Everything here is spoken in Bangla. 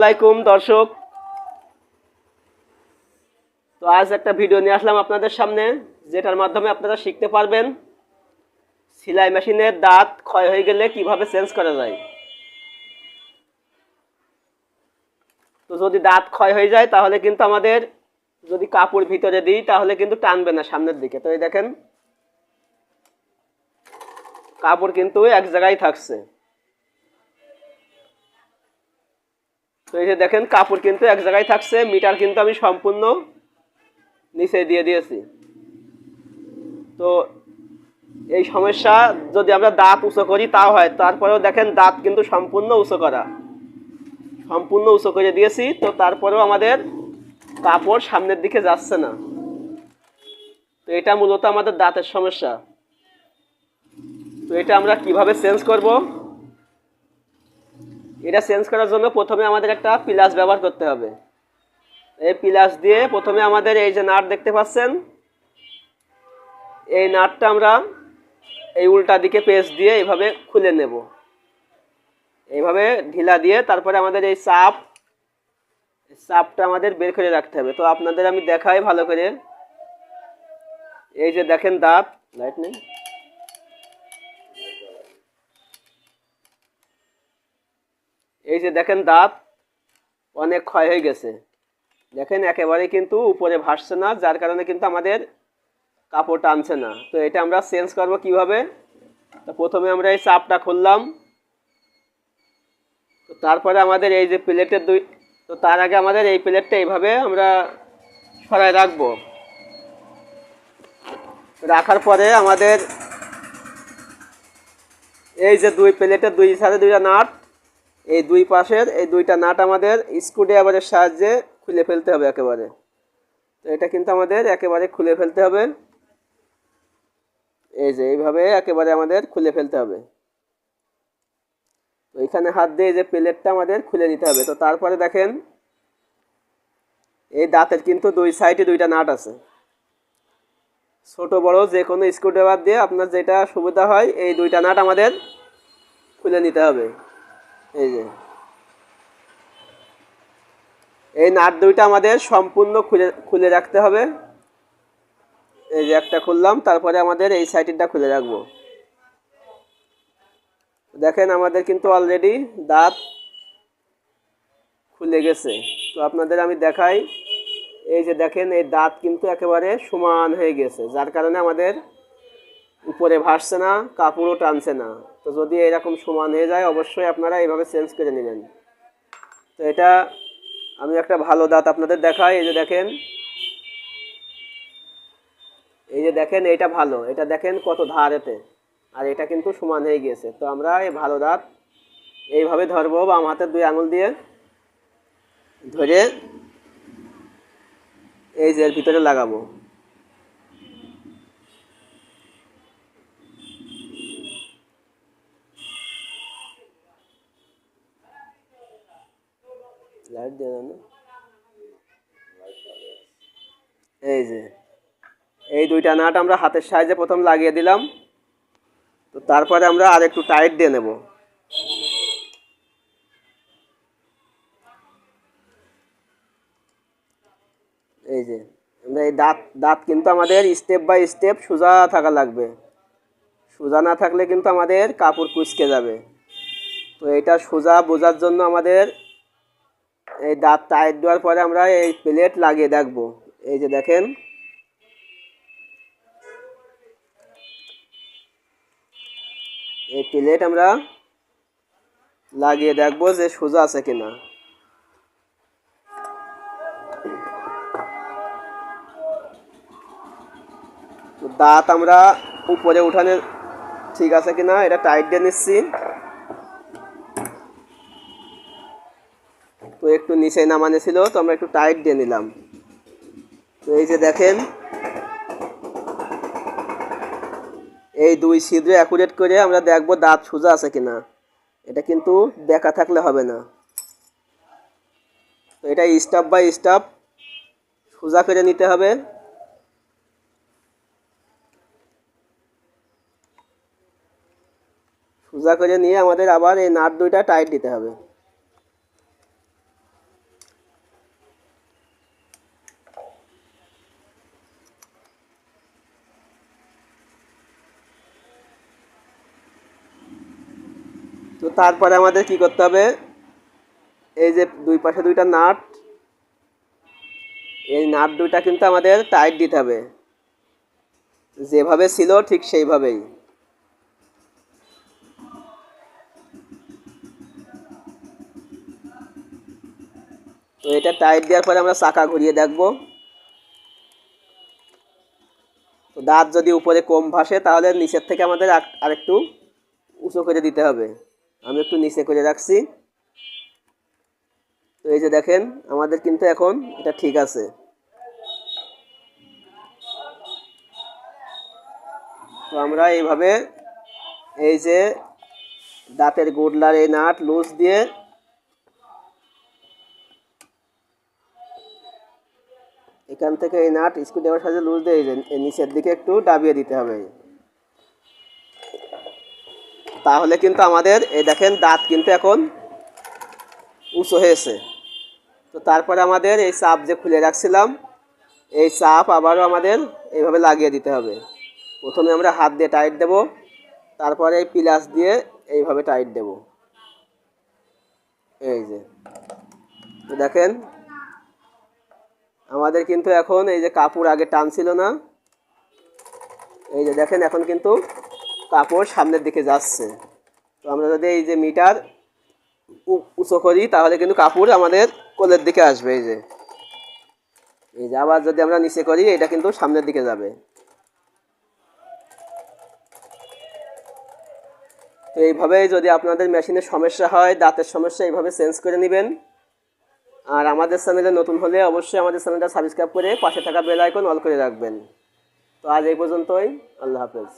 আসসালামাইকুম দর্শক। তো আজ একটা ভিডিও নিয়ে আসলাম আপনাদের সামনে, যেটার মাধ্যমে আপনারা শিখতে পারবেন সেলাই মেশিনের দাঁত ক্ষয় হয়ে গেলে কীভাবে চেঞ্জ করা যায়। তো যদি দাঁত ক্ষয় হয়ে যায়, তাহলে কিন্তু আমাদের যদি কাপড় ভিতরে দিই, তাহলে কিন্তু টানবে না সামনের দিকে। তো এই দেখেন, কাপড় কিন্তু এক জায়গায় থাকছে। তো এই যে দেখেন, কাপড় কিন্তু এক জায়গায় থাকছে, মিটার কিন্তু আমি সম্পূর্ণ নিচে দিয়ে দিয়েছি। তো এই সমস্যা যদি আমরা দাঁত উঁচু করি তাও হয়। তারপরেও দেখেন, দাঁত কিন্তু সম্পূর্ণ উঁচু করা। সম্পূর্ণ উঁচু করে দিয়েছি, তো তারপরেও আমাদের কাপড় সামনের দিকে যাচ্ছে না। তো এটা মূলত আমাদের দাঁতের সমস্যা। তো এটা আমরা কীভাবে চেঞ্জ করব? এটা চেঞ্জ করার জন্য প্রথমে আমাদের একটা প্লাস ব্যবহার করতে হবে। এই প্লাস দিয়ে প্রথমে আমাদের এই যে নাট দেখতে পাচ্ছেন, এই নাটটা আমরা এই উল্টা দিকে পেস দিয়ে এইভাবে খুলে নেব। এইভাবে ঢিলা দিয়ে তারপরে আমাদের এই এই চাপটা আমাদের বের করে রাখতে হবে। তো আপনাদের আমি দেখাই ভালো করে। এই যে দেখেন দাঁত লাইট নেই? এই যে দেখেন দাঁত, অনেক ক্ষয় হয়ে গেছে। দেখেন একেবারে কিন্তু উপরে ভাসছে না, যার কারণে কিন্তু আমাদের কাপড় টানছে না। তো এটা আমরা চেঞ্জ করব কীভাবে? তো প্রথমে আমরা এই চাপটা খুললাম। তো তারপরে আমাদের এই যে প্লেটের দুই তো তার আগে আমাদের এই প্লেটটা এইভাবে আমরা সরাই রাখব। রাখার পরে আমাদের এই যে দুই প্লেটের দুই সাথে দুইটা নাট এই দুই পাশের, এই দুইটা নাট আমাদের স্ক্রুড্রাইভারের সাহায্যে খুলে ফেলতে হবে একেবারে। তো এটা কিন্তু আমাদের একেবারে খুলে ফেলতে হবে। এই যে এইভাবে একেবারে আমাদের খুলে ফেলতে হবে। তো এখানে হাত দিয়ে যে প্লেটটা আমাদের খুলে নিতে হবে। তো তারপরে দেখেন, এই দাঁতের কিন্তু দুই সাইডে দুইটা নাট আছে। ছোট, বড় যে কোনো স্ক্রুড্রাইভার দিয়ে আপনার যেটা সুবিধা হয়, এই দুইটা নাট আমাদের খুলে নিতে হবে। এই যে। এই নাট দুইটা আমাদের সম্পূর্ণ খুলে খুলে রাখতে হবে। এই যে একটা খুললাম, তারপরে আমাদের এই সাইডেরটা খুলে রাখব। দেখেন আমাদের কিন্তু অলরেডি দাঁত খুলে গেছে। তো আপনাদের আমি দেখাই। এই যে দেখেন, এই দাঁত কিন্তু একেবারে সমান হয়ে গেছে, যার কারণে আমাদের উপরে ভাসছে না, কাপড়ও টানছে না। তো যদি এরকম সমান হয়ে যায়, অবশ্যই আপনারা এইভাবে চেঞ্জ করে নেবেন। তো এটা আমি একটা ভালো দাঁত আপনাদের দেখাই, এই যে দেখেন। এই যে দেখেন এটা ভালো। এটা দেখেন কত ধার এতে। আর এটা কিন্তু সমান হয়ে গিয়েছে। তো আমরা এই ভালো দাঁত এইভাবে ধরবো বাম হাতের দুই আঙুল দিয়ে। ধরে এই যে ভিতরে লাগাবো। লাইট দিয়ে দাও না। এই যে, এই দুইটা নাট আমরা হাতের সাহায্যে প্রথম লাগিয়ে দিলাম। তো তারপরে আমরা আর একটু টাইট দিয়ে নেব। এই যে, আমরা এই দাঁত দাঁত কিন্তু আমাদের স্টেপ বাই স্টেপ সোজা থাকা লাগবে। সোজা না থাকলে কিন্তু আমাদের কাপড় কুচকে যাবে। তো এটা সোজা বোঝার জন্য আমাদের এই দাঁত টাইট দেওয়ার পরে আমরা এই প্লেট লাগিয়ে দেখব। এই যে দেখেন। এই প্লেট আমরা লাগিয়ে দেখব যে সোজা আছে কিনা। দাঁত আমরা উপরে উঠানে ঠিক আছে কিনা, এটা টাইট দিয়ে নিচ্ছি। তো একটু নিচে নামানো ছিল, তো আমরা একটু টাইট দিয়ে নিলাম। তো এই যে দেখেন, এই দুই ছিদ্রে অ্যাকুরেট করে আমরা দেখব দাঁত সোজা আছে কিনা। এটা কিন্তু দেখা থাকলে হবে না। তো এটা স্টাফ বাই স্টাফ সোজা করে নিতে হবে। সোজা করে নিয়ে আমাদের আবার এই নাট দুইটা টাইট দিতে হবে। তো তারপরে আমাদের কি করতে হবে? এই যে দুই পাশে দুইটা নাট, এই নাট দুইটা কিন্তু আমাদের টাইট দিতে হবে। যেভাবে ছিল ঠিক সেইভাবেই। তো এটা টাইট দেওয়ার পরে আমরা চাকা ঘুরিয়ে দেখব। তো দাঁত যদি উপরে কম ভাসে তাহলে নিচের থেকে আমাদের আর- আরেকটু উঁচু করে দিতে হবে। আমি একটু নিচে করে রাখছি। তো এই যে দেখেন, আমাদের কিন্তু এখন এটা ঠিক আছে। তো আমরা এইভাবে এই যে দাঁতের গুডলার এই নাট লুজ দিয়ে এখান থেকে এই নাট স্ক্রুড্রাইভার সাথে লুজ দিয়ে নিচের দিকে একটু ডাবিয়ে দিতে হবে। তাহলে কিন্তু আমাদের, এই দেখেন দাঁত কিন্তু এখন উঁচু হয়েছে। তো তারপরে আমাদের এই চাপ যে খুলে রাখছিলাম, এই চাপ আবারও আমাদের এইভাবে লাগিয়ে দিতে হবে। প্রথমে আমরা হাত দিয়ে টাইট দেব, তারপরে এই পিলাস দিয়ে এইভাবে টাইট দেব। এই যে, তো দেখেন, আমাদের কিন্তু এখন এই যে কাপড় আগে টানছিল না। এই যে দেখেন, এখন কিন্তু কাপড় সামনের দিকে যাচ্ছে। তো আমরা যদি এই যে মিটার উঁচু করি, তাহলে কিন্তু কাপড় আমাদের কোলের দিকে আসবে এই যে। এই যে আবার যদি আমরা নিচে করি, এটা কিন্তু সামনের দিকে যাবে। তো এইভাবে যদি আপনাদের মেশিনের সমস্যা হয়, দাঁতের সমস্যা, এইভাবে চেঞ্জ করে নেবেন। আর আমাদের চ্যানেলে নতুন হলে অবশ্যই আমাদের চ্যানেলটা সাবস্ক্রাইব করে পাশে থাকা বেল আইকন অল করে রাখবেন। তো আজ এই পর্যন্তই। আল্লাহ হাফেজ।